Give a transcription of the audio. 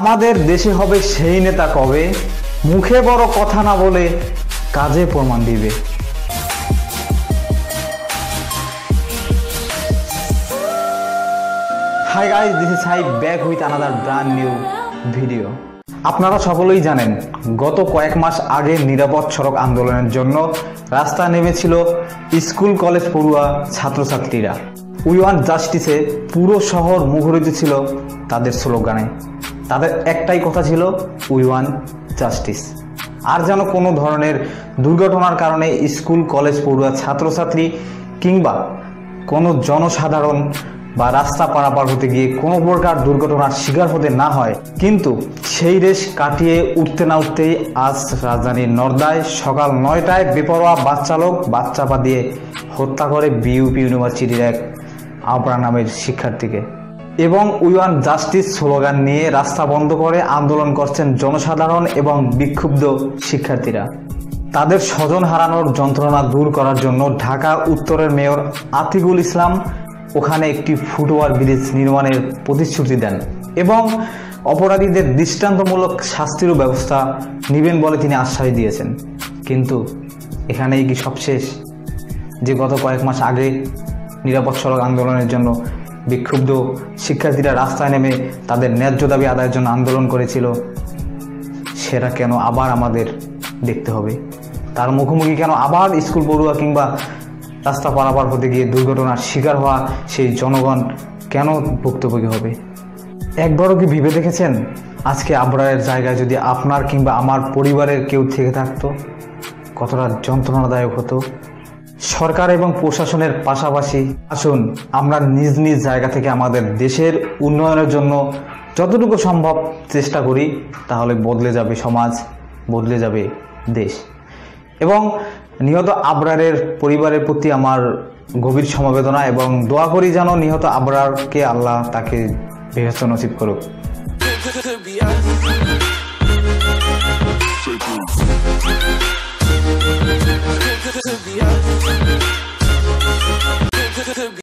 আমাদের দেশে হবে সেই নেতা কবে? মুখে বড় কথা না বলে কাজে প্রমাণ দিবে। Hi guys this is Sai back with another brand new video আপনারা সকলেই জানেন, গত কয়েক মাস আগে নিরাপদ সড়ক আন্দোলনের জন্য রাস্তা নেমেছিল স্কুল কলেজ পড়ুয়া ছাত্রছাত্রীরা। উই ওয়ান জাস্টিসে পুরো শহর মুখরিত ছিল তাদের স্লোগানে। তাদের একটাই কথা ছিল উই ওয়ান জাস্টিস আর যেন কোনো ধরনের দুর্ঘটনার কারণে স্কুল, কলেজ, পড়ুয়া, ছাত্রছাত্রী কিংবা কোনো জনসাধারণ বা রাস্তা পারাপার হতে গিয়ে কোনো প্রকার দুর্ঘটনার শিকার হতে না হয়, কিন্তু সেই রেশ কাটিয়ে উঠতে না উঠতেই আজ রাজধানীর নর্দায় সকাল নয়টায় বেপরোয়া বাচ্চালোক বাচ্চা পা দিয়ে হত্যা করে বিইউপি ইউনিভার্সিটির এক আবরা নামের শিক্ষার্থীকে। এবং উইওয়ান জাস্টিস স্লোগান নিয়ে রাস্তা বন্ধ করে আন্দোলন করছেন জনসাধারণ এবং বিক্ষুব্ধ শিক্ষার্থীরা। তাদের স্বজন হারানোর যন্ত্রণা দূর করার জন্য ঢাকা উত্তরের মেয়র আতিকুল ইসলাম ওখানে একটি ফুটওভার ব্রিজ নির্মাণের প্রতিশ্রুতি দেন এবং অপরাধীদের দৃষ্টান্তমূলক শাস্তিরও ব্যবস্থা নেবেন বলে তিনি আশ্বাস দিয়েছেন। কিন্তু এখানেই কি সব শেষ যে গত কয়েক মাস আগে নিরাপদ সড়ক আন্দোলনের জন্য বিক্ষুব্ধ শিক্ষার্থীরা রাস্তায় নেমে তাদের ন্যায্য দাবি আদায়ের জন্য আন্দোলন করেছিল। সেটা কেন আবার আমাদের দেখতে হবে? তার মুখোমুখি কেন আবার স্কুল পড়ুয়া কিংবা রাস্তা পারাপার হতে গিয়ে দুর্ঘটনার শিকার হওয়া সেই জনগণ কেন ভুক্তভোগী হবে? একবারও কি ভেবে দেখেছেন? আজকে আবরারের জায়গায় যদি আপনার কিংবা আমার পরিবারের কেউ থেকে থাকতো, কতটা যন্ত্রণাদায়ক হতো? সরকার এবং প্রশাসনের পাশাপাশি আসুন আমরা নিজ নিজ জায়গা থেকে আমাদের দেশের উন্নয়নের জন্য যতটুকু সম্ভব চেষ্টা করি তাহলে বদলে যাবে সমাজ বদলে যাবে দেশ এবং নিহত আবরারের পরিবারের প্রতি আমার গভীর সমবেদনা এবং দোয়া করি যেন নিহত আবরারকে আল্লাহ তাকে বেহস্ত নসিব করুক